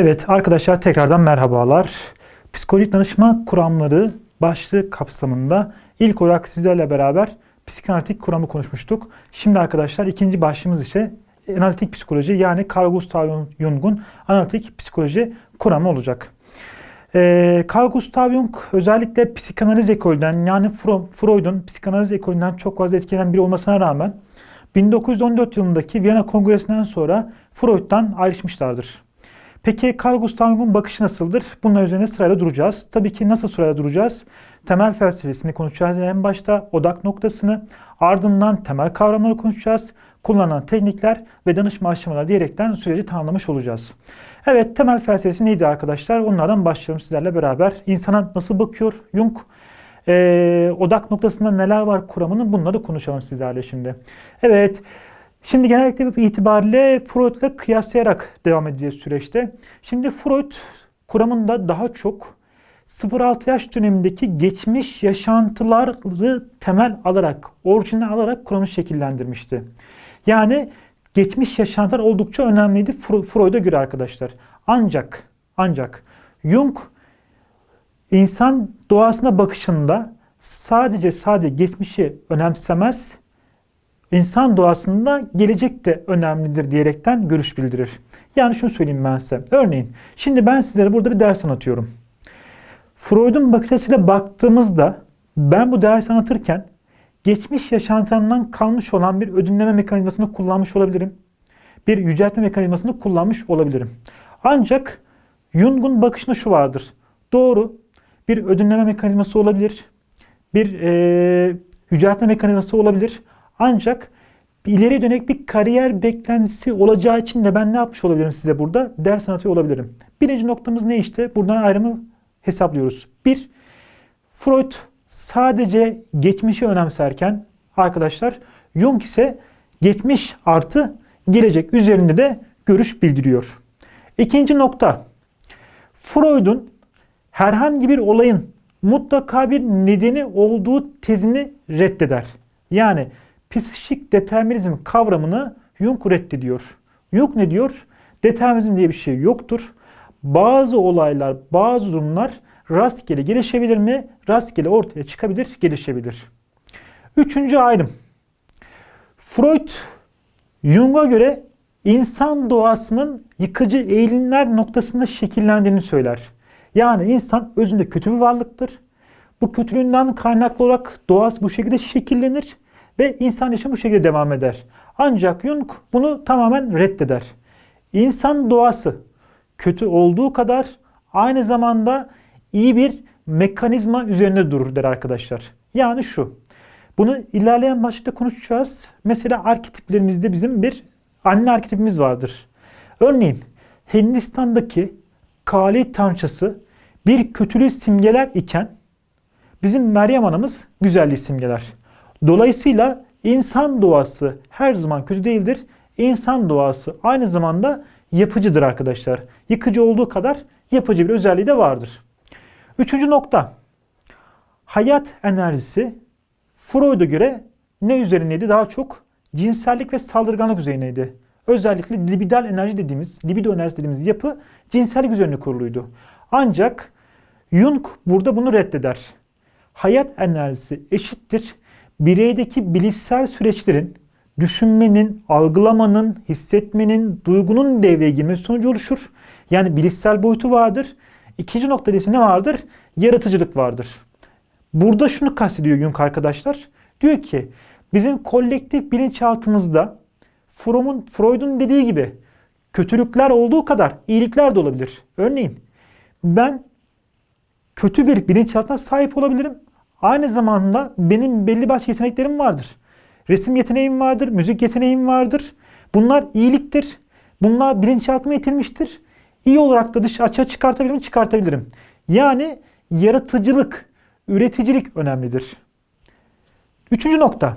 Evet arkadaşlar tekrardan merhabalar. Psikolojik danışma kuramları başlığı kapsamında ilk olarak sizlerle beraber psikanalitik kuramı konuşmuştuk. Şimdi arkadaşlar ikinci başlığımız ise analitik psikoloji yani Carl Gustav Jung'un analitik psikoloji kuramı olacak. Ee, Carl Gustav Jung özellikle psikanaliz ekolünden yani Freud'un psikanaliz ekolünden çok fazla etkilenen biri olmasına rağmen 1914 yılındaki Viyana Kongresi'nden sonra Freud'dan ayrışmışlardır. Peki Carl Gustav Jung'un bakışı nasıldır? Bunun üzerine sırayla duracağız. Tabii ki nasıl sırayla duracağız? Temel felsefesini konuşacağız en başta, odak noktasını, ardından temel kavramları konuşacağız, kullanılan teknikler ve danışma aşamaları diyerekten süreci tamamlamış olacağız. Evet, temel felsefesi neydi arkadaşlar? Onlardan başlayalım sizlerle beraber. İnsana nasıl bakıyor Jung? Ee, odak noktasında neler var kuramının bunları konuşalım sizlerle şimdi. Evet, Şimdi genellikle itibariyle Freud'la kıyaslayarak devam edeceğiz süreçte. Şimdi Freud kuramında daha çok 0-6 yaş dönemindeki geçmiş yaşantıları temel alarak, orijinal alarak kuramı şekillendirmişti. Yani geçmiş yaşantılar oldukça önemliydi Freud'a göre arkadaşlar. Ancak, ancak Jung insan doğasına bakışında sadece sadece geçmişi önemsemez, İnsan doğasında gelecek de önemlidir diyerekten görüş bildirir. Yani şunu söyleyeyim ben size. Örneğin şimdi ben sizlere burada bir ders anlatıyorum. Freud'un bakış açısıyla baktığımızda ben bu dersi anlatırken geçmiş yaşantımdan kalmış olan bir ödünleme mekanizmasını kullanmış olabilirim. Bir yüceltme mekanizmasını kullanmış olabilirim. Ancak Jung'un bakışında şu vardır. Doğru bir ödünleme mekanizması olabilir. Bir e, yüceltme mekanizması olabilir. Ancak ileri dönek bir kariyer beklentisi olacağı için de ben ne yapmış olabilirim size burada? Ders anlatıyor olabilirim. Birinci noktamız ne işte? Buradan ayrımı hesaplıyoruz. Bir, Freud sadece geçmişi önemserken arkadaşlar Jung ise geçmiş artı gelecek üzerinde de görüş bildiriyor. İkinci nokta. Freud'un herhangi bir olayın mutlaka bir nedeni olduğu tezini reddeder. Yani psikik determinizm kavramını Jung reddediyor. Jung ne diyor? Determinizm diye bir şey yoktur. Bazı olaylar, bazı durumlar rastgele gelişebilir mi? Rastgele ortaya çıkabilir, gelişebilir. Üçüncü ayrım. Freud, Jung'a göre insan doğasının yıkıcı eğilimler noktasında şekillendiğini söyler. Yani insan özünde kötü bir varlıktır. Bu kötülüğünden kaynaklı olarak doğası bu şekilde şekillenir ve insan yaşamı bu şekilde devam eder. Ancak Jung bunu tamamen reddeder. İnsan doğası kötü olduğu kadar aynı zamanda iyi bir mekanizma üzerinde durur der arkadaşlar. Yani şu. Bunu ilerleyen başlıkta konuşacağız. Mesela arketiplerimizde bizim bir anne arketipimiz vardır. Örneğin Hindistan'daki Kali tanrıçası bir kötülüğü simgeler iken bizim Meryem anamız güzelliği simgeler. Dolayısıyla insan doğası her zaman kötü değildir. İnsan doğası aynı zamanda yapıcıdır arkadaşlar. Yıkıcı olduğu kadar yapıcı bir özelliği de vardır. Üçüncü nokta. Hayat enerjisi Freud'a göre ne üzerindeydi? Daha çok cinsellik ve saldırganlık üzerindeydi. Özellikle libidal enerji dediğimiz, libido enerjisi dediğimiz yapı cinsellik üzerine kuruluydu. Ancak Jung burada bunu reddeder. Hayat enerjisi eşittir bireydeki bilişsel süreçlerin düşünmenin, algılamanın, hissetmenin, duygunun devreye girmesi sonucu oluşur. Yani bilişsel boyutu vardır. İkinci noktada ise ne vardır? Yaratıcılık vardır. Burada şunu kastediyor Jung arkadaşlar. Diyor ki bizim kolektif bilinçaltımızda Freud'un Freud'un dediği gibi kötülükler olduğu kadar iyilikler de olabilir. Örneğin ben kötü bir bilinçaltına sahip olabilirim Aynı zamanda benim belli başlı yeteneklerim vardır. Resim yeteneğim vardır, müzik yeteneğim vardır. Bunlar iyiliktir. Bunlar bilinçaltıma itilmiştir. İyi olarak da dış açığa çıkartabilirim, çıkartabilirim. Yani yaratıcılık, üreticilik önemlidir. Üçüncü nokta.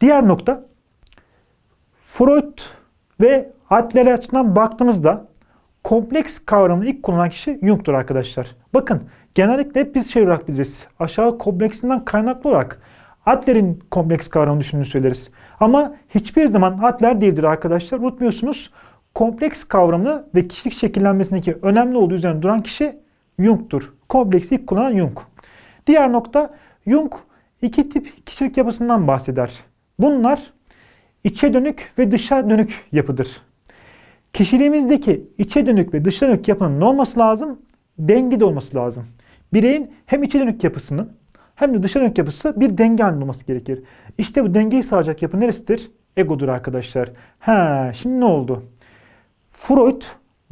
Diğer nokta. Freud ve Adler açısından baktığımızda kompleks kavramını ilk kullanan kişi Jung'tur arkadaşlar. Bakın genellikle hep biz şey olarak biliriz. Aşağı kompleksinden kaynaklı olarak Adler'in kompleks kavramını düşündüğünü söyleriz. Ama hiçbir zaman Adler değildir arkadaşlar. Unutmuyorsunuz kompleks kavramını ve kişilik şekillenmesindeki önemli olduğu üzerine duran kişi Jung'tur. Kompleksi ilk kullanan Jung. Diğer nokta Jung iki tip kişilik yapısından bahseder. Bunlar içe dönük ve dışa dönük yapıdır. Kişiliğimizdeki içe dönük ve dışa dönük yapının ne olması lazım? Dengede olması lazım. Bireyin hem içe dönük yapısının hem de dışa dönük yapısı bir denge halinde gerekir. İşte bu dengeyi sağlayacak yapı neresidir? Egodur arkadaşlar. Ha, şimdi ne oldu? Freud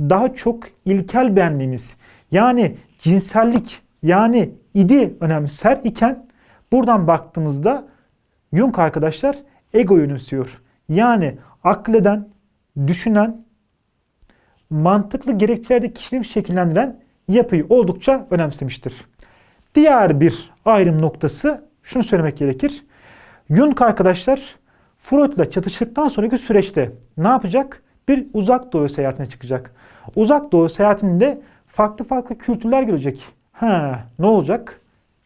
daha çok ilkel benliğimiz yani cinsellik yani idi önemser iken buradan baktığımızda Jung arkadaşlar egoyu önemsiyor. Yani akleden, düşünen, mantıklı gerekçelerde kişiliği şekillendiren yapıyı oldukça önemsemiştir. Diğer bir ayrım noktası şunu söylemek gerekir. Jung arkadaşlar Freud'la çatıştıktan sonraki süreçte ne yapacak? Bir uzak doğu seyahatine çıkacak. Uzak doğu seyahatinde farklı farklı kültürler görecek. Ha, ne olacak?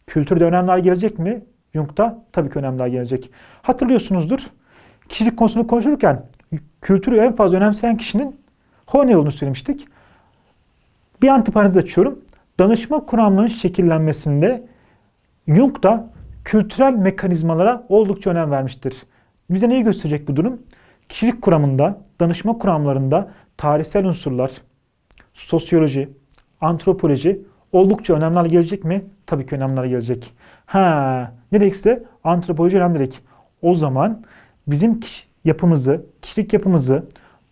Kültürde önemler gelecek mi? Jung'da tabii ki önemler gelecek. Hatırlıyorsunuzdur. Kişilik konusunu konuşurken kültürü en fazla önemseyen kişinin Horney olduğunu söylemiştik. Bir antiparantez açıyorum. Danışma kuramlarının şekillenmesinde Jung da kültürel mekanizmalara oldukça önem vermiştir. Bize neyi gösterecek bu durum? Kişilik kuramında, danışma kuramlarında tarihsel unsurlar, sosyoloji, antropoloji oldukça önemli gelecek mi? Tabii ki önemli gelecek. Ha, ne dedikse antropoloji önemli dedik. O zaman bizim kiş- yapımızı, kişilik yapımızı,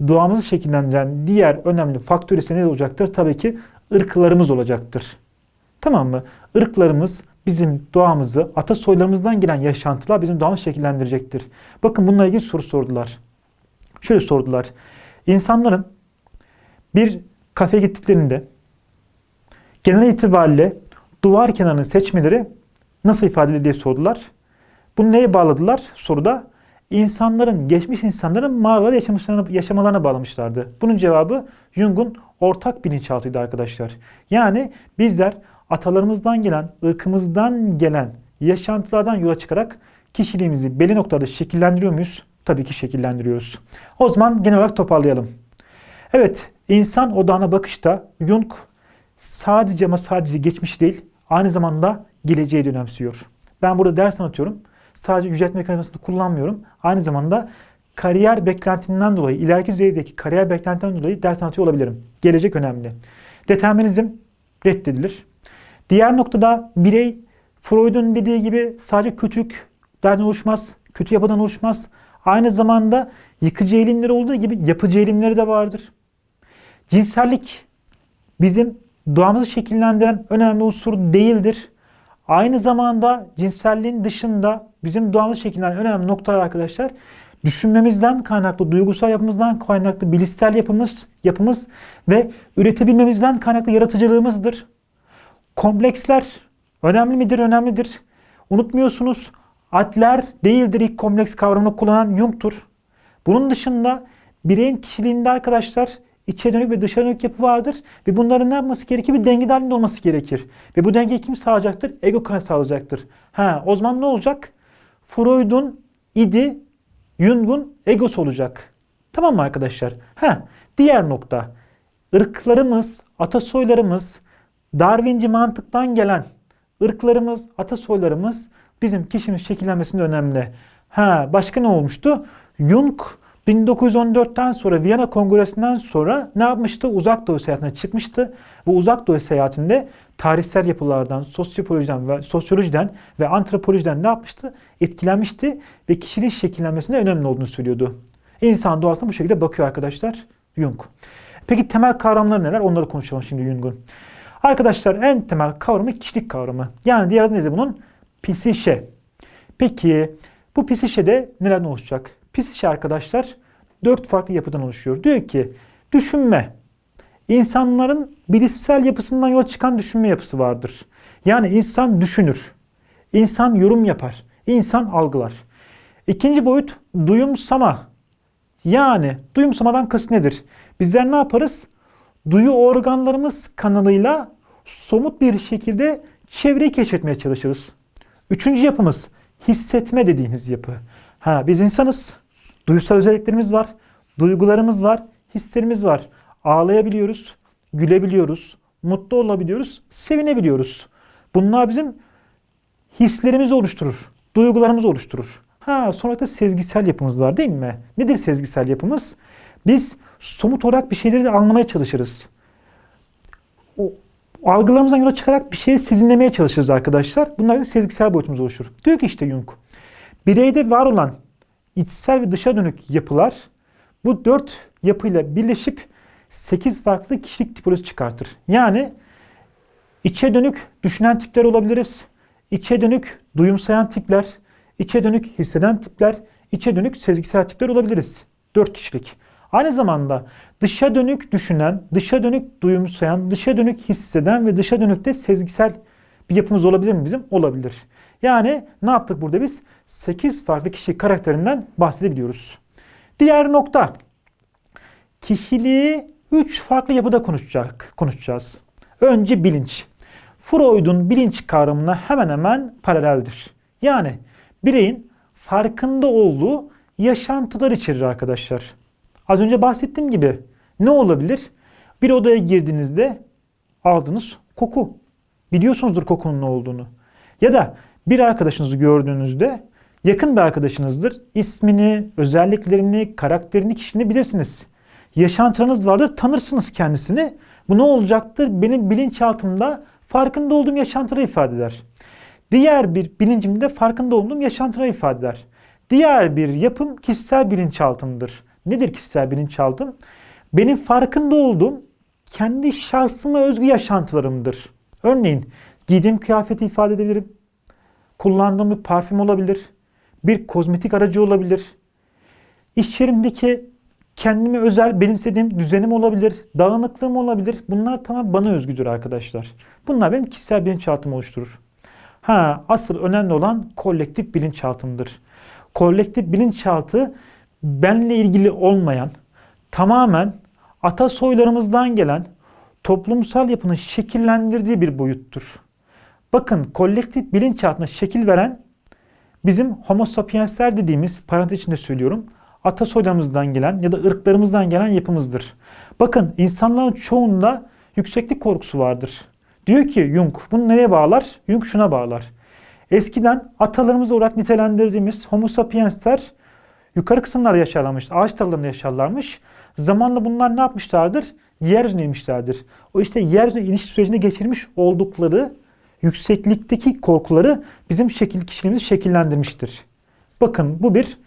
doğamızı şekillendiren diğer önemli faktör ise ne olacaktır? Tabii ki ırklarımız olacaktır. Tamam mı? Irklarımız bizim doğamızı, atasoylarımızdan gelen yaşantılar bizim doğamızı şekillendirecektir. Bakın bununla ilgili soru sordular. Şöyle sordular. İnsanların bir kafe gittiklerinde genel itibariyle duvar kenarını seçmeleri nasıl ifade edilir diye sordular. Bunu neye bağladılar soruda? İnsanların, geçmiş insanların mağaralarda yaşamışlarına, yaşamalarına bağlamışlardı. Bunun cevabı Jung'un ortak bilinçaltıydı arkadaşlar. Yani bizler atalarımızdan gelen, ırkımızdan gelen yaşantılardan yola çıkarak kişiliğimizi belli noktada şekillendiriyor muyuz? Tabii ki şekillendiriyoruz. O zaman genel olarak toparlayalım. Evet, insan odağına bakışta Jung sadece ama sadece geçmiş değil, aynı zamanda geleceği de önemsiyor. Ben burada ders anlatıyorum. Sadece yüceltme mekanizmasını kullanmıyorum. Aynı zamanda kariyer beklentimden dolayı, ileriki düzeydeki kariyer beklentimden dolayı ders anlatıyor olabilirim. Gelecek önemli. Determinizm reddedilir. Diğer noktada birey Freud'un dediği gibi sadece kötülüklerden oluşmaz, kötü yapıdan oluşmaz. Aynı zamanda yıkıcı eğilimleri olduğu gibi yapıcı eğilimleri de vardır. Cinsellik bizim doğamızı şekillendiren önemli unsur değildir. Aynı zamanda cinselliğin dışında bizim doğamızı şekillendiren önemli noktalar arkadaşlar düşünmemizden kaynaklı, duygusal yapımızdan kaynaklı bilişsel yapımız, yapımız ve üretebilmemizden kaynaklı yaratıcılığımızdır. Kompleksler önemli midir? Önemlidir. Unutmuyorsunuz Adler değildir ilk kompleks kavramını kullanan Jung'tur. Bunun dışında bireyin kişiliğinde arkadaşlar içe dönük ve dışa dönük yapı vardır. Ve bunların ne yapması gerekir? Bir denge halinde olması gerekir. Ve bu dengeyi kim sağlayacaktır? Ego sağlayacaktır. Ha, o zaman ne olacak? Freud'un idi, Jung'un egosu olacak. Tamam mı arkadaşlar? Ha, diğer nokta. Irklarımız, atasoylarımız, Darwinci mantıktan gelen ırklarımız, atasoylarımız bizim kişimiz şekillenmesinde önemli. Ha, başka ne olmuştu? Jung 1914'ten sonra Viyana Kongresi'nden sonra ne yapmıştı? Uzak Doğu seyahatine çıkmıştı. Bu Uzak Doğu seyahatinde tarihsel yapılardan, sosyolojiden ve sosyolojiden ve antropolojiden ne yapmıştı? Etkilenmişti ve kişilik şekillenmesinde önemli olduğunu söylüyordu. İnsan doğasına bu şekilde bakıyor arkadaşlar Jung. Peki temel kavramları neler? Onları konuşalım şimdi Jung'un. Arkadaşlar en temel kavramı kişilik kavramı. Yani diğer adı nedir bunun? Psişe. Peki bu psişede nelerden oluşacak? Psişe arkadaşlar dört farklı yapıdan oluşuyor. Diyor ki düşünme. İnsanların bilişsel yapısından yola çıkan düşünme yapısı vardır. Yani insan düşünür. İnsan yorum yapar. İnsan algılar. İkinci boyut duyumsama. Yani duyumsamadan kasıt nedir? Bizler ne yaparız? Duyu organlarımız kanalıyla somut bir şekilde çevreyi keşfetmeye çalışırız. Üçüncü yapımız hissetme dediğimiz yapı. Ha, biz insanız. Duysal özelliklerimiz var. Duygularımız var. hislerimiz var. Ağlayabiliyoruz, gülebiliyoruz, mutlu olabiliyoruz, sevinebiliyoruz. Bunlar bizim hislerimizi oluşturur, duygularımızı oluşturur. Ha sonra da sezgisel yapımız var değil mi? Nedir sezgisel yapımız? Biz somut olarak bir şeyleri de anlamaya çalışırız. O algılarımızdan yola çıkarak bir şeyi sezinlemeye çalışırız arkadaşlar. Bunlar da sezgisel boyutumuz oluşur. Diyor ki işte Jung, bireyde var olan içsel ve dışa dönük yapılar bu dört yapıyla birleşip 8 farklı kişilik tipolojisi çıkartır. Yani içe dönük düşünen tipler olabiliriz. İçe dönük duyumsayan tipler, içe dönük hisseden tipler, içe dönük sezgisel tipler olabiliriz. 4 kişilik. Aynı zamanda dışa dönük düşünen, dışa dönük duyumsayan, dışa dönük hisseden ve dışa dönük de sezgisel bir yapımız olabilir mi bizim? Olabilir. Yani ne yaptık burada biz? 8 farklı kişi karakterinden bahsedebiliyoruz. Diğer nokta. Kişiliği 3 farklı yapıda konuşacak, konuşacağız. Önce bilinç. Freud'un bilinç kavramına hemen hemen paraleldir. Yani bireyin farkında olduğu yaşantılar içerir arkadaşlar. Az önce bahsettiğim gibi ne olabilir? Bir odaya girdiğinizde aldığınız koku. Biliyorsunuzdur kokunun ne olduğunu. Ya da bir arkadaşınızı gördüğünüzde yakın bir arkadaşınızdır. İsmini, özelliklerini, karakterini, kişiliğini bilirsiniz. Yaşantılarınız vardır, tanırsınız kendisini. Bu ne olacaktır? Benim bilinçaltımda farkında olduğum yaşantıları ifade eder. Diğer bir bilincimde farkında olduğum yaşantıları ifade eder. Diğer bir yapım kişisel bilinçaltımdır. Nedir kişisel bilinçaltım? Benim farkında olduğum kendi şahsıma özgü yaşantılarımdır. Örneğin giydiğim kıyafeti ifade edebilirim. Kullandığım bir parfüm olabilir. Bir kozmetik aracı olabilir. İş yerimdeki kendime özel benimsediğim düzenim olabilir. Dağınıklığım olabilir. Bunlar tamam bana özgüdür arkadaşlar. Bunlar benim kişisel bilinçaltımı oluşturur. Ha asıl önemli olan kolektif bilinçaltımdır. Kolektif bilinçaltı benle ilgili olmayan, tamamen atasoylarımızdan gelen toplumsal yapının şekillendirdiği bir boyuttur. Bakın kolektif bilinçaltına şekil veren bizim homo sapiensler dediğimiz parantez içinde söylüyorum atasoylarımızdan gelen ya da ırklarımızdan gelen yapımızdır. Bakın insanların çoğunda yükseklik korkusu vardır. Diyor ki Jung bunu nereye bağlar? Jung şuna bağlar. Eskiden atalarımız olarak nitelendirdiğimiz homo sapiensler yukarı kısımlarda yaşarlarmış, ağaç dallarında yaşarlarmış. Zamanla bunlar ne yapmışlardır? Yeryüzüne inmişlerdir. O işte yeryüzüne iniş sürecinde geçirmiş oldukları yükseklikteki korkuları bizim şekil kişiliğimizi şekillendirmiştir. Bakın bu bir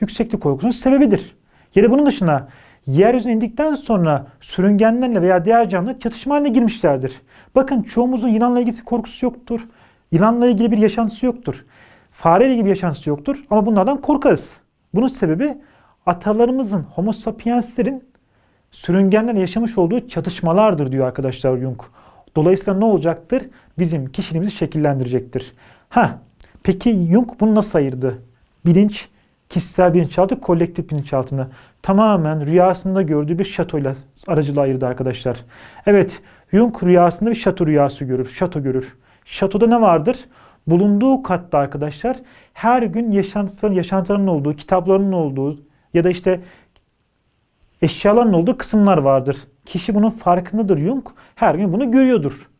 yükseklik korkusunun sebebidir. Ya da bunun dışında yeryüzüne indikten sonra sürüngenlerle veya diğer canlılar çatışma haline girmişlerdir. Bakın çoğumuzun yılanla ilgili korkusu yoktur. Yılanla ilgili bir yaşantısı yoktur. Fareyle ilgili bir yaşantısı yoktur ama bunlardan korkarız. Bunun sebebi atalarımızın, homo sapienslerin sürüngenlerle yaşamış olduğu çatışmalardır diyor arkadaşlar Jung. Dolayısıyla ne olacaktır? Bizim kişiliğimizi şekillendirecektir. Ha, peki Jung bunu nasıl ayırdı? Bilinç, kişisel bilinçaltı, kolektif bilinçaltını tamamen rüyasında gördüğü bir şatoyla aracılığı ayırdı arkadaşlar. Evet, Jung rüyasında bir şato rüyası görür, şato görür. Şatoda ne vardır? Bulunduğu katta arkadaşlar her gün yaşantıların, yaşantıların olduğu, kitapların olduğu ya da işte eşyaların olduğu kısımlar vardır. Kişi bunun farkındadır Jung. Her gün bunu görüyordur.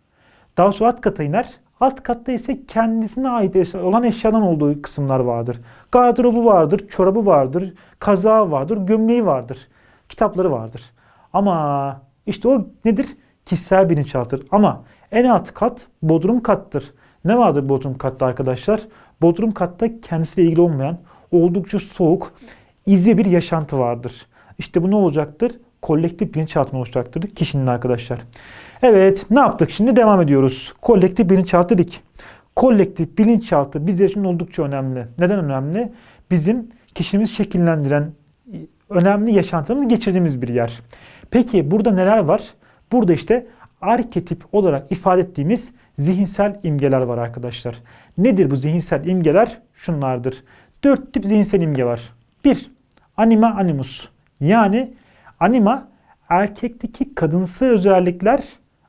Daha sonra alt kata iner. Alt katta ise kendisine ait olan eşyaların olduğu kısımlar vardır. Gardırobu vardır, çorabı vardır, kazağı vardır, gömleği vardır, kitapları vardır. Ama işte o nedir? Kişisel bilinçaltıdır. Ama en alt kat bodrum kattır. Ne vardır bodrum katta arkadaşlar? Bodrum katta kendisiyle ilgili olmayan oldukça soğuk, izbe bir yaşantı vardır. İşte bu ne olacaktır? Kolektif bilinçaltını oluşturacaktır kişinin arkadaşlar. Evet ne yaptık şimdi devam ediyoruz. Kolektif bilinçaltı dedik. Kolektif bilinçaltı bizler için oldukça önemli. Neden önemli? Bizim kişimizi şekillendiren önemli yaşantımızı geçirdiğimiz bir yer. Peki burada neler var? Burada işte arketip olarak ifade ettiğimiz zihinsel imgeler var arkadaşlar. Nedir bu zihinsel imgeler? Şunlardır. Dört tip zihinsel imge var. Bir, anima animus. Yani anima erkekteki kadınsı özellikler,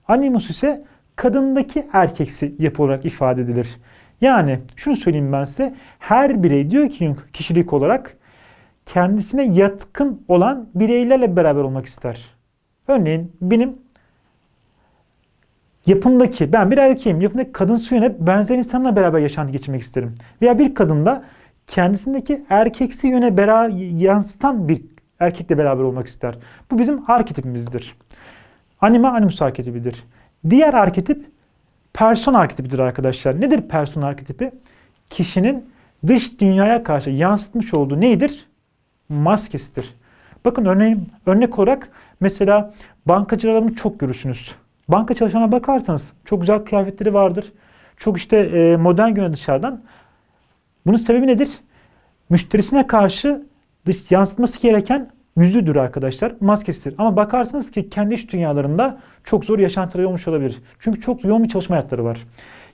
animus ise kadındaki erkeksi yapı olarak ifade edilir. Yani şunu söyleyeyim ben size. Her birey diyor ki kişilik olarak kendisine yatkın olan bireylerle beraber olmak ister. Örneğin benim yapımdaki, ben bir erkeğim, yapımdaki kadın yöne benzer insanla beraber yaşantı geçirmek isterim. Veya bir kadın da kendisindeki erkeksi yöne beraber yansıtan bir erkekle beraber olmak ister. Bu bizim arketipimizdir. Anima animus arketipidir. Diğer arketip person arketipidir arkadaşlar. Nedir person arketipi? Kişinin dış dünyaya karşı yansıtmış olduğu neydir? Maskesidir. Bakın örneğin, örnek olarak mesela bankacılarını çok görürsünüz. Banka çalışanına bakarsanız çok güzel kıyafetleri vardır. Çok işte e, modern görünüyor dışarıdan. Bunun sebebi nedir? Müşterisine karşı dış yansıtması gereken yüzüdür arkadaşlar. Maskesidir. Ama bakarsınız ki kendi iş dünyalarında çok zor yaşantıları olmuş olabilir. Çünkü çok yoğun bir çalışma hayatları var.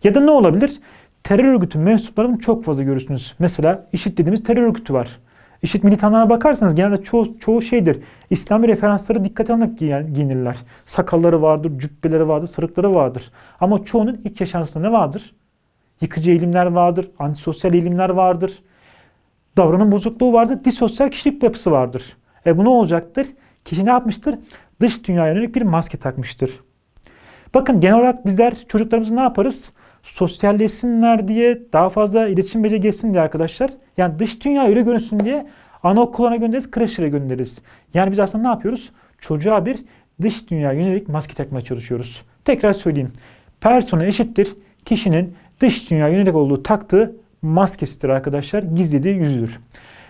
Ya da ne olabilir? Terör örgütü mensuplarını çok fazla görürsünüz. Mesela IŞİD dediğimiz terör örgütü var. IŞİD militanlarına bakarsanız genelde çoğu, çoğu şeydir. İslami referansları dikkate alınarak giyinirler. Sakalları vardır, cübbeleri vardır, sırıkları vardır. Ama çoğunun iç yaşantısında ne vardır? Yıkıcı eğilimler vardır, antisosyal eğilimler vardır. Davranım bozukluğu vardır, disosyal kişilik yapısı vardır. E bu ne olacaktır? Kişi ne yapmıştır? Dış dünyaya yönelik bir maske takmıştır. Bakın genel olarak bizler çocuklarımızı ne yaparız? Sosyalleşsinler diye, daha fazla iletişim beceri diye arkadaşlar. Yani dış dünya öyle görünsün diye anaokuluna göndeririz, kreşlere göndeririz. Yani biz aslında ne yapıyoruz? Çocuğa bir dış dünya yönelik maske takmaya çalışıyoruz. Tekrar söyleyeyim. Persona eşittir kişinin dış dünya yönelik olduğu taktığı maskesidir arkadaşlar. Gizlediği yüzüdür.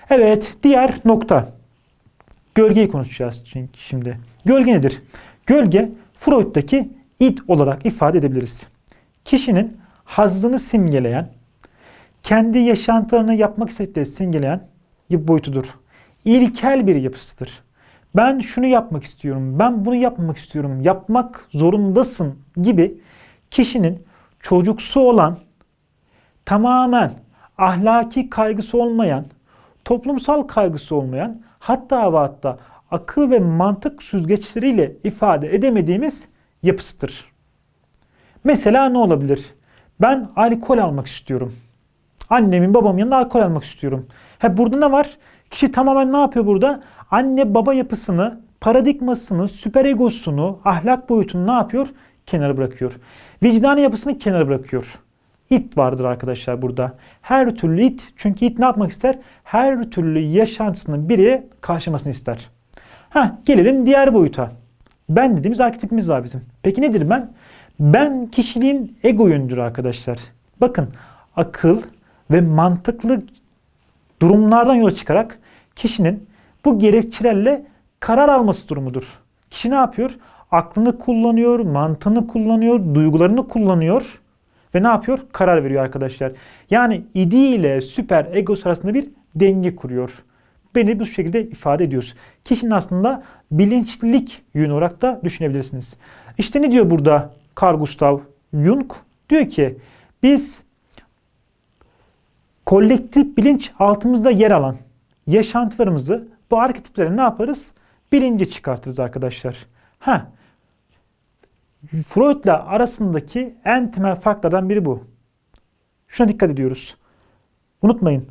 Evet diğer nokta. Gölgeyi konuşacağız şimdi. Gölge nedir? Gölge Freud'daki id olarak ifade edebiliriz. Kişinin hazzını simgeleyen, kendi yaşantılarını yapmak istedikleri simgeleyen bir boyutudur. İlkel bir yapısıdır. Ben şunu yapmak istiyorum, ben bunu yapmak istiyorum, yapmak zorundasın gibi kişinin çocuksu olan, tamamen ahlaki kaygısı olmayan, toplumsal kaygısı olmayan, hatta ve hatta akıl ve mantık süzgeçleriyle ifade edemediğimiz yapısıdır. Mesela ne olabilir? Ben alkol almak istiyorum. Annemin babamın yanında alkol almak istiyorum. He burada ne var? Kişi tamamen ne yapıyor burada? Anne baba yapısını, paradigmasını, süper egosunu, ahlak boyutunu ne yapıyor? Kenara bırakıyor. Vicdani yapısını kenara bırakıyor. İt vardır arkadaşlar burada. Her türlü it. Çünkü it ne yapmak ister? Her türlü yaşantısının biri karşılamasını ister. Ha gelelim diğer boyuta. Ben dediğimiz arketipimiz var bizim. Peki nedir ben? Ben kişiliğin ego yönüdür arkadaşlar. Bakın akıl ve mantıklı durumlardan yola çıkarak kişinin bu gerekçelerle karar alması durumudur. Kişi ne yapıyor? Aklını kullanıyor, mantığını kullanıyor, duygularını kullanıyor ve ne yapıyor? Karar veriyor arkadaşlar. Yani idi ile süper ego arasında bir denge kuruyor. Beni bu şekilde ifade ediyoruz. Kişinin aslında bilinçlilik yönü olarak da düşünebilirsiniz. İşte ne diyor burada Carl Gustav Jung? Diyor ki biz kolektif bilinç altımızda yer alan yaşantılarımızı bu arketipleri ne yaparız? Bilince çıkartırız arkadaşlar. Ha, Freud'la arasındaki en temel farklardan biri bu. Şuna dikkat ediyoruz. Unutmayın.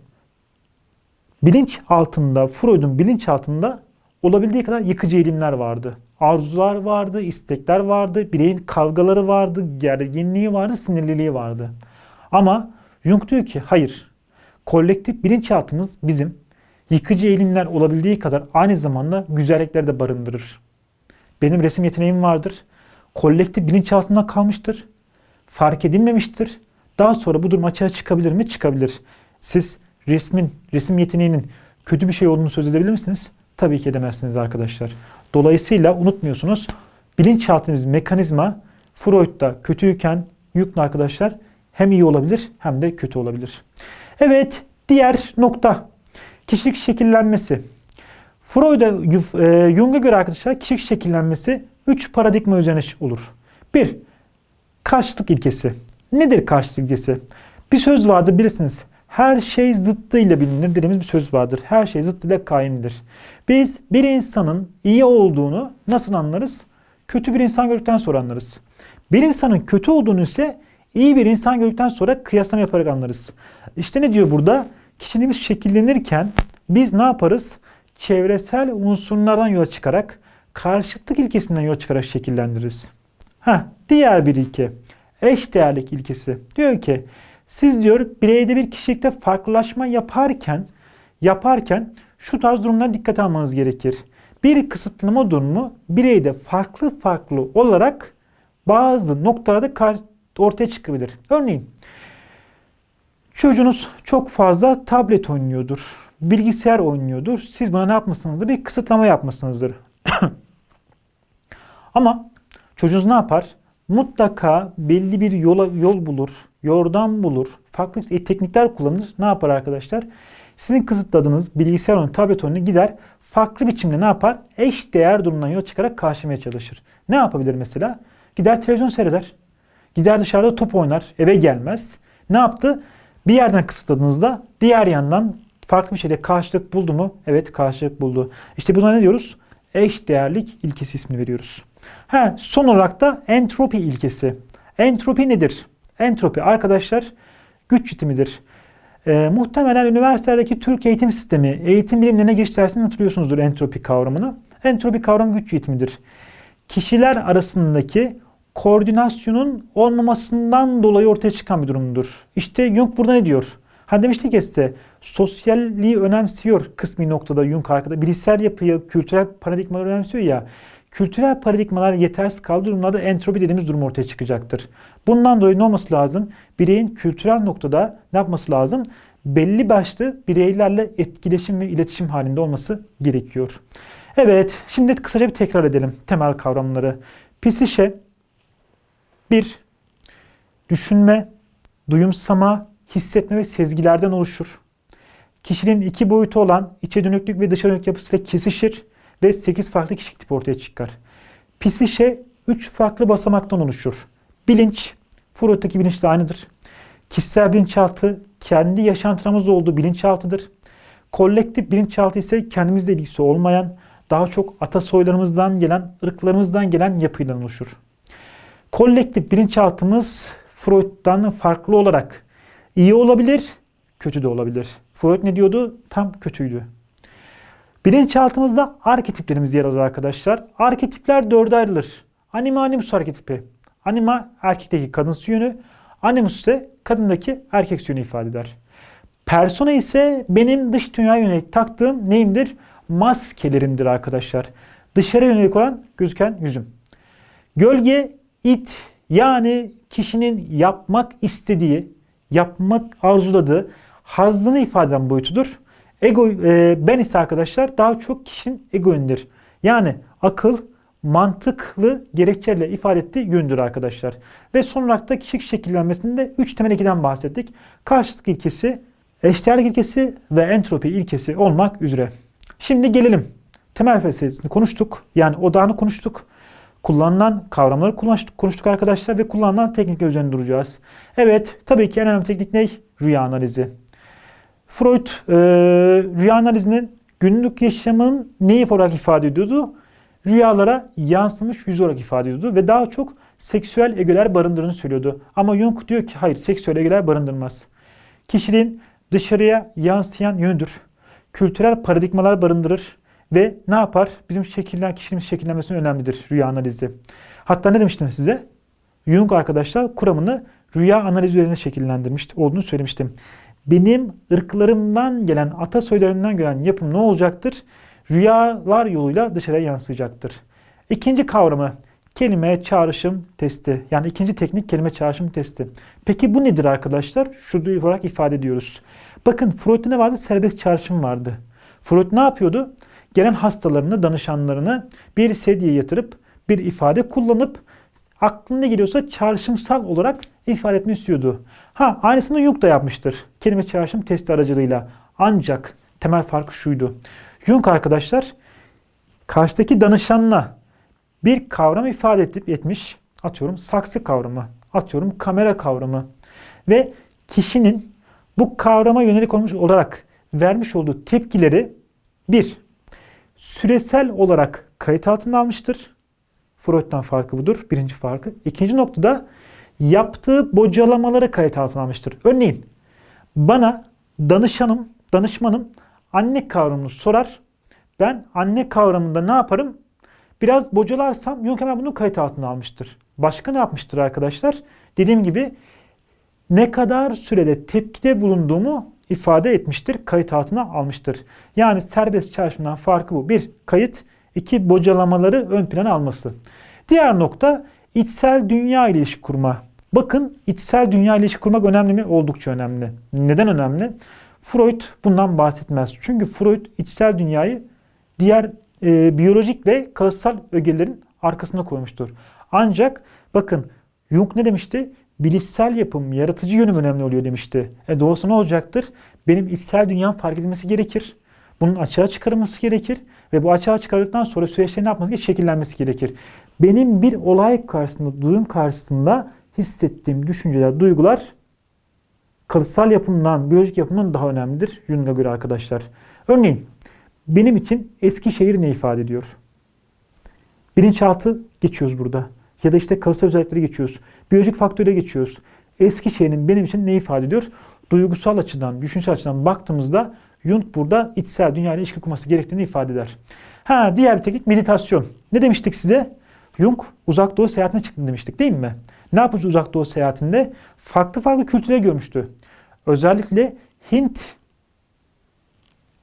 Bilinç altında, Freud'un bilinç altında olabildiği kadar yıkıcı eğilimler vardı. Arzular vardı, istekler vardı, bireyin kavgaları vardı, gerginliği vardı, sinirliliği vardı. Ama Jung diyor ki hayır. Kolektif bilinçaltımız bizim yıkıcı eğilimler olabildiği kadar aynı zamanda güzellikleri de barındırır. Benim resim yeteneğim vardır. Kolektif bilinçaltında kalmıştır. Fark edilmemiştir. Daha sonra bu durum açığa çıkabilir mi? Çıkabilir. Siz resmin, resim yeteneğinin kötü bir şey olduğunu söz edebilir misiniz? Tabii ki edemezsiniz arkadaşlar. Dolayısıyla unutmuyorsunuz bilinçaltımız mekanizma Freud'da kötüyken Jung'la arkadaşlar hem iyi olabilir hem de kötü olabilir. Evet diğer nokta kişilik şekillenmesi. Freud'a e, Jung'a göre arkadaşlar kişilik şekillenmesi 3 paradigma üzerine olur. 1. Karşıtlık ilkesi. Nedir karşıtlık ilkesi? Bir söz vardır bilirsiniz. Her şey zıttıyla bilinir dediğimiz bir söz vardır. Her şey zıttıyla kaimdir. Biz bir insanın iyi olduğunu nasıl anlarız? Kötü bir insan gördükten sonra anlarız. Bir insanın kötü olduğunu ise iyi bir insan gördükten sonra kıyaslama yaparak anlarız. İşte ne diyor burada? Kişiliğimiz şekillenirken biz ne yaparız? Çevresel unsurlardan yola çıkarak karşıtlık ilkesinden yola çıkarak şekillendiririz. Ha, diğer bir ilke. Eşdeğerlik ilkesi. Diyor ki siz diyor bireyde bir kişilikte farklılaşma yaparken yaparken şu tarz durumlara dikkat almanız gerekir. Bir kısıtlama durumu bireyde farklı farklı olarak bazı noktalarda ortaya çıkabilir. Örneğin çocuğunuz çok fazla tablet oynuyordur, bilgisayar oynuyordur. Siz buna ne yapmışsınızdır? Bir kısıtlama yapmışsınızdır. Ama çocuğunuz ne yapar? Mutlaka belli bir yola yol bulur, yordam bulur, farklı e, teknikler kullanır. Ne yapar arkadaşlar? Sizin kısıtladığınız bilgisayar oyunu, tablet oyunu gider farklı biçimde ne yapar? Eş değer durumundan yola çıkarak karşılamaya çalışır. Ne yapabilir mesela? Gider televizyon seyreder. Gider dışarıda top oynar, eve gelmez. Ne yaptı? Bir yerden kısıtladığınızda diğer yandan farklı bir şeyde karşılık buldu mu? Evet karşılık buldu. İşte buna ne diyoruz? Eş değerlik ilkesi ismini veriyoruz. Ha, son olarak da entropi ilkesi. Entropi nedir? Entropi arkadaşlar güç yitimidir. Ee, muhtemelen üniversitelerdeki Türk eğitim sistemi, eğitim bilimlerine giriş dersinde hatırlıyorsunuzdur entropi kavramını. Entropi kavramı güç yitimidir. Kişiler arasındaki koordinasyonun olmamasından dolayı ortaya çıkan bir durumdur. İşte Jung burada ne diyor? Hani demiştik ya size sosyalliği önemsiyor kısmi noktada Jung arkada. Bilişsel yapıyı, kültürel paradigmaları önemsiyor ya. Kültürel paradigmalar yetersiz kaldığı durumlarda entropi dediğimiz durum ortaya çıkacaktır. Bundan dolayı ne olması lazım? Bireyin kültürel noktada ne yapması lazım? Belli başlı bireylerle etkileşim ve iletişim halinde olması gerekiyor. Evet, şimdi kısaca bir tekrar edelim temel kavramları. Psişe bir Düşünme, duyumsama, hissetme ve sezgilerden oluşur. Kişinin iki boyutu olan içe dönüklük ve dışa dönük yapısıyla kesişir ve 8 farklı kişilik tipi ortaya çıkar. Psişe 3 farklı basamaktan oluşur. Bilinç, Freud'daki bilinçle aynıdır. Kişisel bilinçaltı, kendi yaşantımızda olduğu bilinçaltıdır. Kolektif bilinçaltı ise kendimizle ilgisi olmayan, daha çok atasoylarımızdan gelen, ırklarımızdan gelen yapıyla oluşur. Kolektif bilinçaltımız Freud'dan farklı olarak iyi olabilir, kötü de olabilir. Freud ne diyordu? Tam kötüydü. Bilinçaltımızda arketiplerimiz yer alır arkadaşlar. Arketipler dörde ayrılır. Anima animus arketipi. Anima erkekteki kadınsı yönü. Animus ise kadındaki erkek yönü ifade eder. Persona ise benim dış dünya yönelik taktığım neyimdir? Maskelerimdir arkadaşlar. Dışarı yönelik olan gözüken yüzüm. Gölge it yani kişinin yapmak istediği, yapmak arzuladığı hazzını ifade eden boyutudur. Ego e, ben ise arkadaşlar daha çok kişinin ego yönüdür. Yani akıl, mantıklı gerekçeyle ifade ettiği yöndür arkadaşlar. Ve son olarak da kişilik şekillenmesinde 3 temel ikiden bahsettik. Karşıtlık ilkesi, eşdeğerlik ilkesi ve entropi ilkesi olmak üzere. Şimdi gelelim. Temel felsefesini konuştuk. Yani odağını konuştuk. Kullanılan kavramları konuştuk, arkadaşlar ve kullanılan teknikler üzerinde duracağız. Evet, tabii ki en önemli teknik ne? Rüya analizi. Freud e, rüya analizinin günlük yaşamın neyi olarak ifade ediyordu? Rüyalara yansımış yüz olarak ifade ediyordu ve daha çok seksüel egeler barındırdığını söylüyordu. Ama Jung diyor ki hayır seksüel egeler barındırmaz. Kişiliğin dışarıya yansıyan yönüdür. Kültürel paradigmalar barındırır ve ne yapar? Bizim şekillen, kişiliğimiz şekillenmesi önemlidir rüya analizi. Hatta ne demiştim size? Jung arkadaşlar kuramını rüya analizi üzerine şekillendirmiş olduğunu söylemiştim. Benim ırklarımdan gelen, ata soylarından gelen yapım ne olacaktır? Rüyalar yoluyla dışarıya yansıyacaktır. İkinci kavramı kelime çağrışım testi. Yani ikinci teknik kelime çağrışım testi. Peki bu nedir arkadaşlar? Şu olarak ifade ediyoruz. Bakın Freud'da ne vardı? Serbest çağrışım vardı. Freud ne yapıyordu? Gelen hastalarını, danışanlarını bir sedyeye yatırıp bir ifade kullanıp aklına geliyorsa çağrışımsal olarak ifade etmek istiyordu. Ha aynısını Jung da yapmıştır. Kelime çağrışım testi aracılığıyla. Ancak temel farkı şuydu. Jung arkadaşlar karşıdaki danışanla bir kavram ifade edip etmiş. Atıyorum saksı kavramı, atıyorum kamera kavramı ve kişinin bu kavrama yönelik olmuş olarak vermiş olduğu tepkileri bir süresel olarak kayıt altına almıştır. Freud'dan farkı budur. Birinci farkı. İkinci noktada yaptığı bocalamaları kayıt altına almıştır. Örneğin bana danışanım, danışmanım anne kavramını sorar. Ben anne kavramında ne yaparım? Biraz bocalarsam Jung hemen bunu kayıt altına almıştır. Başka ne yapmıştır arkadaşlar? Dediğim gibi ne kadar sürede tepkide bulunduğumu ifade etmiştir, kayıt altına almıştır. Yani serbest çağrışımdan farkı bu. Bir, kayıt. iki bocalamaları ön plana alması. Diğer nokta içsel dünya ile ilişki kurma. Bakın içsel dünya ilişki kurmak önemli mi? Oldukça önemli. Neden önemli? Freud bundan bahsetmez. Çünkü Freud içsel dünyayı diğer e, biyolojik ve kalıtsal ögelerin arkasına koymuştur. Ancak bakın Jung ne demişti? Bilişsel yapım, yaratıcı yönüm önemli oluyor demişti. E doğrusu ne olacaktır? Benim içsel dünyam fark edilmesi gerekir. Bunun açığa çıkarılması gerekir. Ve bu açığa çıkarıldıktan sonra süreçlerin ne yapması gerekir? Şekillenmesi gerekir. Benim bir olay karşısında, duyum karşısında hissettiğim düşünceler, duygular kalıtsal yapımdan, biyolojik yapımdan daha önemlidir Jung'a göre arkadaşlar. Örneğin benim için Eskişehir ne ifade ediyor? Bilinçaltı geçiyoruz burada. Ya da işte kalıtsal özellikleri geçiyoruz. Biyolojik faktöre geçiyoruz. Eskişehir'in benim için ne ifade ediyor? Duygusal açıdan, düşünsel açıdan baktığımızda Jung burada içsel dünya ile ilişki kurması gerektiğini ifade eder. Ha diğer bir teknik meditasyon. Ne demiştik size? Jung uzak doğu seyahatine çıktı demiştik değil mi? Ne yapmış uzak doğu seyahatinde? Farklı farklı kültürleri görmüştü. Özellikle Hint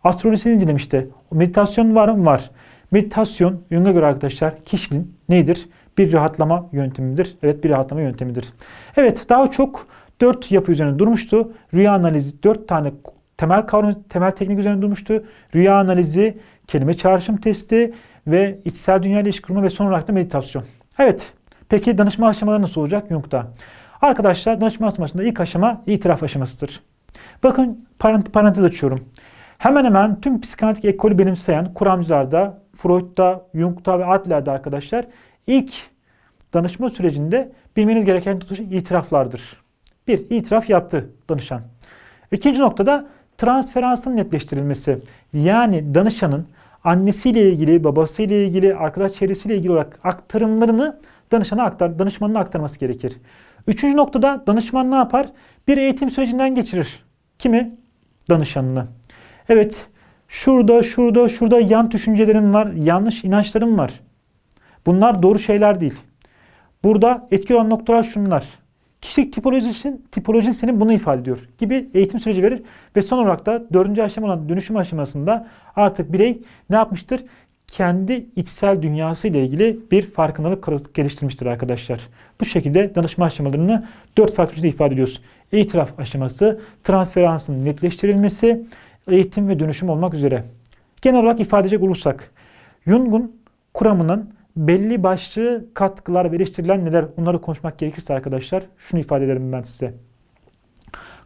astrolojisini incelemişti. Meditasyon var mı? Var. Meditasyon Jung'a göre arkadaşlar kişinin nedir? Bir rahatlama yöntemidir. Evet bir rahatlama yöntemidir. Evet daha çok dört yapı üzerine durmuştu. Rüya analizi dört tane temel kavram, temel teknik üzerine durmuştu. Rüya analizi, kelime çağrışım testi ve içsel dünya ilişki kurma ve son olarak da meditasyon. Evet. Peki danışma aşamaları nasıl olacak Jung'da? Arkadaşlar danışma aşamasında ilk aşama itiraf aşamasıdır. Bakın parantez açıyorum. Hemen hemen tüm psikanalitik ekolü benimseyen kuramcılarda, Freud'da, Jung'da ve Adler'de arkadaşlar ilk danışma sürecinde bilmeniz gereken tutuş itiraflardır. Bir, itiraf yaptı danışan. İkinci noktada transferansın netleştirilmesi. Yani danışanın annesiyle ilgili, babasıyla ilgili, arkadaş çevresiyle ilgili olarak aktarımlarını danışana aktar, danışmanına aktarması gerekir. Üçüncü noktada danışman ne yapar? Bir eğitim sürecinden geçirir. Kimi? Danışanını. Evet, şurada, şurada, şurada yan düşüncelerim var, yanlış inançlarım var. Bunlar doğru şeyler değil. Burada etki olan noktalar şunlar. Kişilik tipolojisi, tipoloji senin bunu ifade ediyor gibi eğitim süreci verir ve son olarak da dördüncü aşama olan dönüşüm aşamasında artık birey ne yapmıştır? Kendi içsel dünyası ile ilgili bir farkındalık geliştirmiştir arkadaşlar. Bu şekilde danışma aşamalarını dört farklı şekilde ifade ediyoruz. İtiraf aşaması, transferansın netleştirilmesi, eğitim ve dönüşüm olmak üzere. Genel olarak ifade edecek olursak, Jung'un kuramının belli başlı katkılar ve eleştiriler neler onları konuşmak gerekirse arkadaşlar şunu ifade ederim ben size.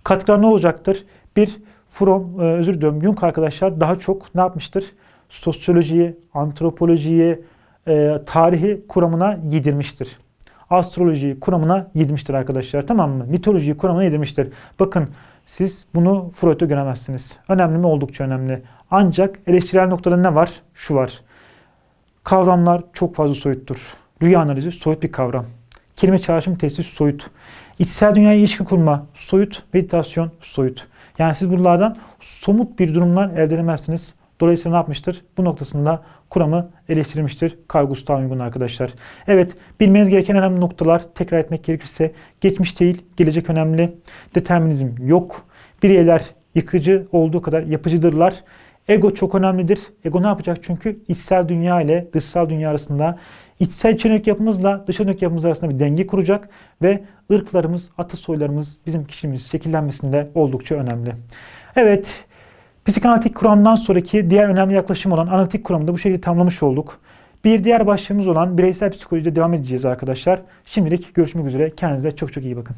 Katkılar ne olacaktır? Bir, From, e, özür diliyorum Jung arkadaşlar daha çok ne yapmıştır? Sosyolojiyi, antropolojiyi, e, tarihi kuramına yedirmiştir. Astrolojiyi kuramına yedirmiştir arkadaşlar tamam mı? Mitolojiyi kuramına yedirmiştir. Bakın siz bunu Freud'da göremezsiniz. Önemli mi? Oldukça önemli. Ancak eleştirel noktada ne var? Şu var. Kavramlar çok fazla soyuttur. Rüya analizi soyut bir kavram. Kelime çağrışım tesis soyut. İçsel dünyaya ilişki kurma soyut. Meditasyon soyut. Yani siz bunlardan somut bir durumlar elde edemezsiniz. Dolayısıyla ne yapmıştır? Bu noktasında kuramı eleştirmiştir. Carl Gustav Jung'un arkadaşlar. Evet, bilmeniz gereken önemli noktalar tekrar etmek gerekirse geçmiş değil, gelecek önemli. Determinizm yok. Bireyler yıkıcı olduğu kadar yapıcıdırlar. Ego çok önemlidir. Ego ne yapacak? Çünkü içsel dünya ile dışsal dünya arasında içsel içerik yapımızla dış içerik yapımız arasında bir denge kuracak ve ırklarımız, atasoylarımız, bizim kişimiz şekillenmesinde oldukça önemli. Evet, psikanalitik kuramdan sonraki diğer önemli yaklaşım olan analitik kuramı da bu şekilde tamamlamış olduk. Bir diğer başlığımız olan bireysel psikolojide devam edeceğiz arkadaşlar. Şimdilik görüşmek üzere. Kendinize çok çok iyi bakın.